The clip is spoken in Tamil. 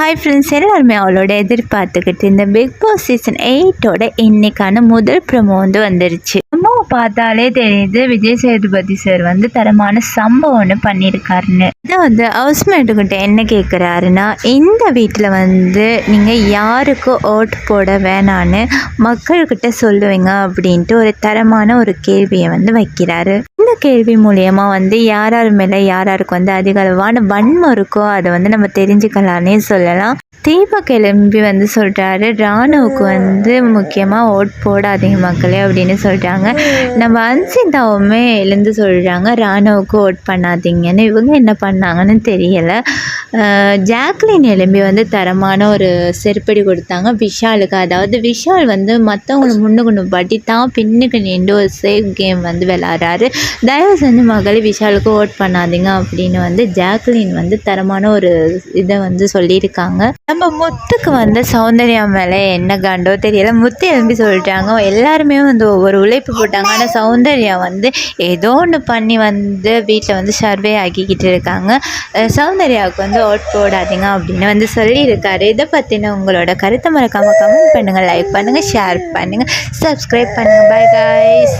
ஹாய் ஃப்ரெண்ட்ஸ் எல்லாருமே அவளோட எதிர்பார்த்துக்கிட்டு இந்த பிக் பாஸ் சீசன் எயிட்டோட இன்னைக்கான முதல் ப்ரமோ வந்து வந்துருச்சு. பார்த்தாலே தெரியுது விஜய் சேதுபதி சார் வந்து தரமான சம்பவம் ஒன்று பண்ணியிருக்காருன்னு இதை வந்து ஹவுஸ்மேட்டுக்கிட்ட என்ன கேட்குறாருன்னா இந்த வீட்டில் வந்து நீங்கள் யாருக்கு ஓட் போட வேணான்னு மக்கள்கிட்ட சொல்லுவீங்க அப்படின்ட்டு ஒரு தரமான ஒரு கேள்வியை வந்து வைக்கிறாரு. இந்த கேள்வி மூலயமா வந்து யார் யார் மேலே யார் யாருக்கு வந்து அதிக அளவான வன்மம் இருக்கோ அதை வந்து நம்ம தெரிஞ்சுக்கலான்னே சொல்லலாம். தீபக் கிளம்பி வந்து சொல்கிறாரு ராணுவுக்கு வந்து முக்கியமாக ஓட் போடாதீங்க மக்களே அப்படின்னு சொல்கிறாங்க நம்ம அன்சிதாவுமே எழுந்து சொல்கிறாங்க ராணுவுக்கு ஓட் பண்ணாதீங்கன்னு. இவங்க என்ன பண்ணாங்கன்னு தெரியலை. ஜாக்லின் எலும்பி வந்து தரமான ஒரு செருப்படி கொடுத்தாங்க. விஷாலுக்கு அதாவது விஷால் வந்து மற்றவங்களை முன்னுக்கு பாட்டி தான் பின்னுக்கு நின்று ஒரு சேஃப் கேம் வந்து விளாட்றாரு தயவு செஞ்சு மகளே விஷாலுக்கு ஓட் பண்ணாதீங்க அப்படின்னு வந்து ஜாக்லின் வந்து தரமான ஒரு இதை வந்து சொல்லியிருக்காங்க. நம்ம முத்துக்கு வந்து சௌந்தர்யா மேலே என்ன கண்டோ தெரியல. முத்து எழும்பி சொல்லிட்டாங்க. எல்லாருமே வந்து ஒவ்வொரு உழைப்பு போட்டாங்க. ஆனால் சௌந்தர்யா வந்து ஏதோ ஒன்று பண்ணி வந்து வீட்டில் வந்து சர்வே ஆக்கிக்கிட்டு இருக்காங்க. சௌந்தர்யாவுக்கு வந்து ஓட் போடாதீங்க அப்படின்னு வந்து சொல்லியிருக்காரு. இதை பற்றின உங்களோட கருத்தை மறக்காமல் கமெண்ட் பண்ணுங்கள் லைக் பண்ணுங்கள் ஷேர் பண்ணுங்கள் சப்ஸ்கிரைப் பண்ணுங்கள் பை காய்ஸ்